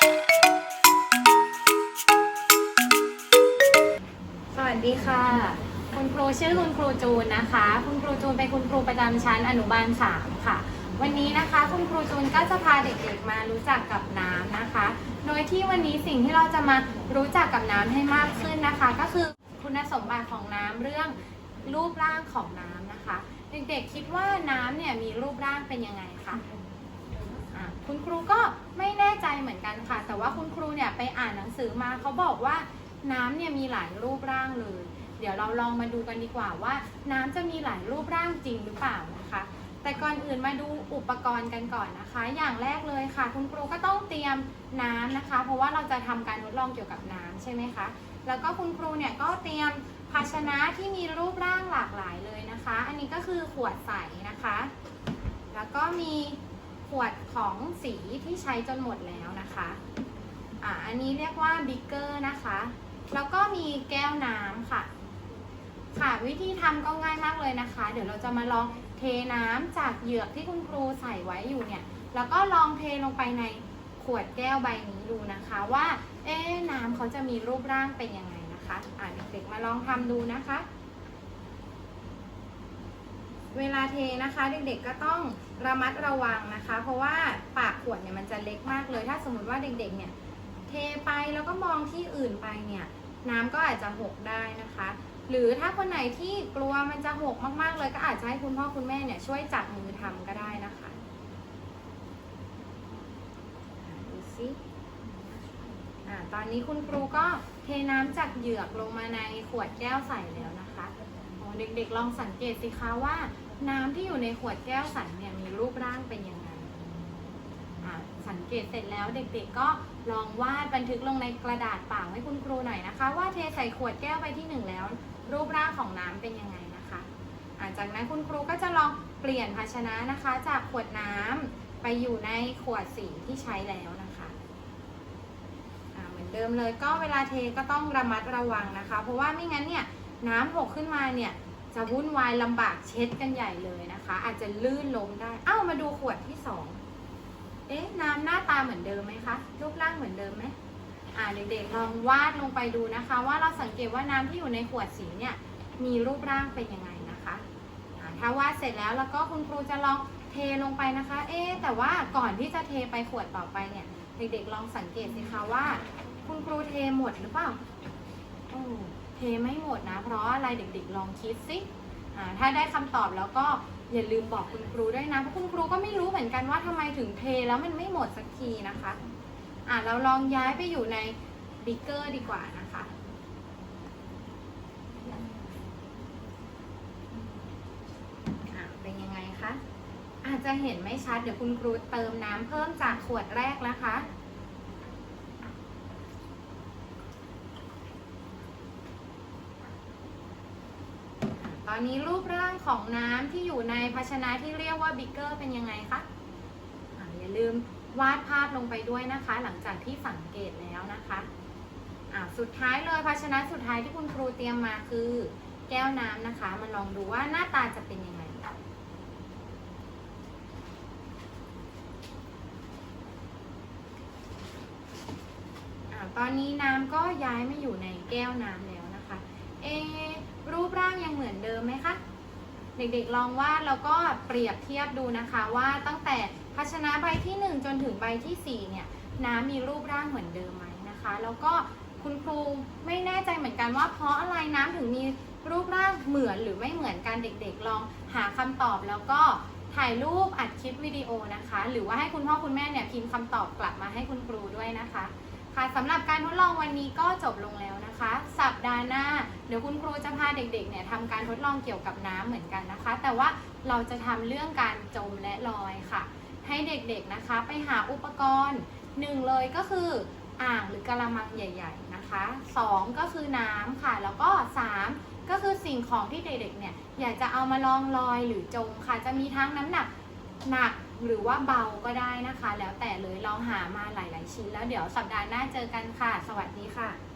สวัสดีค่ะ คุณครูชื่อคุณครูจูนนะคะ คุณครูจูนเป็นคุณครูประจำชั้นอนุบาล3ค่ะ วันนี้นะคะคุณครูจูนก็จะพาเด็กๆมารู้จักกับน้ำนะคะ โดยที่วันนี้สิ่งที่เราจะมารู้จักกับน้ำให้มากขึ้นนะคะ ก็คือคุณสมบัติของน้ำเรื่องรูปร่างของน้ำนะคะ เด็กๆคิดว่าน้ำเนี่ยมีรูปร่างเป็นยังไงคะะคุณครูก็ไม่ ใจเหมือนกันค่ะ แต่ว่าคุณครูเนี่ยไปอ่านหนังสือมาเขาบอกว่าน้ำเนี่ยมีหลายรูปร่างเลย เดี๋ยวเราลองมาดูกันดีกว่าว่า น้ำจะมีหลายรูปร่างจริงหรือเปล่านะคะ แต่ก่อนอื่นมาดูอุปกรณ์กันก่อนนะคะ อย่างแรกเลยค่ะ คุณครูก็ต้องเตรียมน้ำนะคะ เพราะว่าเราจะทำการทดลองเกี่ยวกับน้ำใช่ไหมคะแล้วก็คุณครูเนี่ยก็เตรียมภาชนะที่มีรูปร่างหลากหลายเลยนะคะ อันนี้ก็คือขวดใสนะคะ แล้วก็มี ขวดของสีที่ใช้จนหมดแล้วนะคะอ่าอันนี้เรียกว่าบิ๊กเกอร์นะคะ แล้วก็มีแก้วน้ำค่ะ ค่ะวิธีทำก็ง่ายมากเลยนะคะ เดี๋ยวเราจะมาลองเทน้ำจากเหยือกที่คุณครูใส่ไว้อยู่เนี่ย แล้วก็ลองเทลงไปในขวดแก้วใบนี้ดูนะคะว่า เอ๊น้ำเขาจะมีรูปร่างเป็นยังไงนะคะ อ่าเด็กๆมาลองทำดูนะคะ เวลาเทนะคะเด็กๆก็ต้องระมัดระวังนะคะ เพราะว่าปากขวดเนี่ยมันจะเล็กมากเลย ถ้าสมมติว่าเด็กๆเนี่ยเทไปแล้วก็มองที่อื่นไปเนี่ยน้ำก็อาจจะหกได้นะคะ หรือถ้าคนไหนที่กลัวมันจะหกมากๆเลยก็อาจจะให้คุณพ่อคุณแม่เนี่ยช่วยจับมือทำก็ได้นะคะดูสิอะตอนนี้คุณครูก็เทน้ำจากเหยือกลงมาในขวดแก้วใส่แล้วนะคะ เด็กๆลองสังเกตสิคะว่า น้ำที่อยู่ในขวดแก้วใสเนี่ยมีรูปร่างเป็นยังไงอะสังเกตเสร็จแล้วเด็กๆก็ลองวาดบันทึกลงในกระดาษเปล่าให้คุณครูหน่อยนะคะ ว่าเทใส่ขวดแก้วไปที่หนึ่งแล้ว รูปร่างของน้ำเป็นยังไงนะคะอะจากนั้นคุณครูก็จะลองเปลี่ยนภาชนะนะคะ จากขวดน้ำไปอยู่ในขวดสีที่ใช้แล้วนะคะอะเหมือนเดิมเลยก็เวลาเทก็ต้องระมัดระวังนะคะ เพราะว่าไม่งั้นเนี่ยน้ำหกขึ้นมาเนี่ย จะวุ่นวายลำบากเช็ดกันใหญ่เลยนะคะ อาจจะลื่นล้มได้เอ้ามาดูขวดที่สองเอ๊ะน้ำหน้าตาเหมือนเดิมไหมคะรูปร่างเหมือนเดิมไหมอ่าเด็กๆลองวาดลงไปดูนะคะ ว่าเราสังเกตว่าน้ำที่อยู่ในขวดสีเนี่ยมีรูปร่างเป็นยังไงนะคะอ่าถ้าวาดเสร็จแล้วแล้วก็คุณครูจะลองเทลงไปนะคะ เอ๊แต่ว่าก่อนที่จะเทไปขวดต่อไปเนี่ย เด็กๆลองสังเกตสิคะว่า คุณครูเทหมดหรือเปล่าโอ้ เทไม่หมดนะ เพราะอะไรเด็กๆลองคิดสิถ้าได้คำตอบแล้วก็อย่าลืมบอกคุณครูด้วยนะ เพราะคุณครูก็ไม่รู้เหมือนกันว่าทำไมถึงเทแล้วมันไม่หมดสักทีนะคะอะเราลองย้ายไปอยู่ในบิ๊กเกอร์ดีกว่านะคะเป็นยังไงคะอาจจะเห็นไม่ชัดเดี๋ยวคุณครูเติมน้ำเพิ่มจากขวดแรกนะคะ ตอนนี้รูปร่างของน้ำที่อยู่ในภาชนะที่เรียกว่าบิกเกอร์เป็นยังไงคะอะอย่าลืมวาดภาพลงไปด้วยนะคะ หลังจากที่สังเกตแล้วนะคะอะสุดท้ายเลยภาชนะสุดท้ายที่คุณครูเตรียมมาคือแก้วน้ำนะคะ มาลองดูว่าหน้าตาจะเป็นยังไงอตอนนี้น้ำก็ย้ายมาอยู่ในแก้วน้ำแล้วนะคะ เอะรู ปร่างยังเหมือนเดิมไหมคะ เด็กๆลองวาดแล้วก็เปรียบเทียบดูนะคะว่าตั้งแต่ภาชนะใบที่ 1 จนถึงใบทีสี่ 4 เนี่ยน้ำมีรูปร่างเหมือนเดิมไหมนะคะ แล้วก็คุณครูไม่แน่ใจเหมือนกันว่าเพราะอะไรน้ำถึงมีรูปร่างเหมือนหรือไม่เหมือนกันเด็กๆ ลองหาคำตอบแล้วก็ถ่ายรูปอัดคลิปวิดีโอนะคะ หรือว่าให้คุณพ่อคุณแม่เนี่ยพิมพ์คำตอบกลับมาให้คุณครูด้วยนะคะ ค่ะสำหรับการทดลองวันนี้ก็จบลงแล้วนะคะ สัปดาห์หน้าเดี๋ยวคุณครูจะพาเด็กๆเนี่ยทำการทดลองเกี่ยวกับน้ำเหมือนกันนะคะ แต่ว่าเราจะทำเรื่องการจมและลอยค่ะ ให้เด็กๆนะคะไปหาอุปกรณ์หนึ่งเลยก็คืออ่างหรือกระมังใหญ่ ๆนะคะสองก็คือน้ำค่ะ แล้วก็สามก็คือสิ่งของที่เด็กๆเนี่ยอยากจะเอามาลองลอยหรือจมค่ะ จะมีทั้งน้ำหนักหนัก หรือว่าเบาก็ได้นะคะ แล้วแต่เลยลองหามาหลาย ๆ ชิ้น แล้วเดี๋ยวสัปดาห์หน้าเจอกันค่ะ สวัสดีค่ะ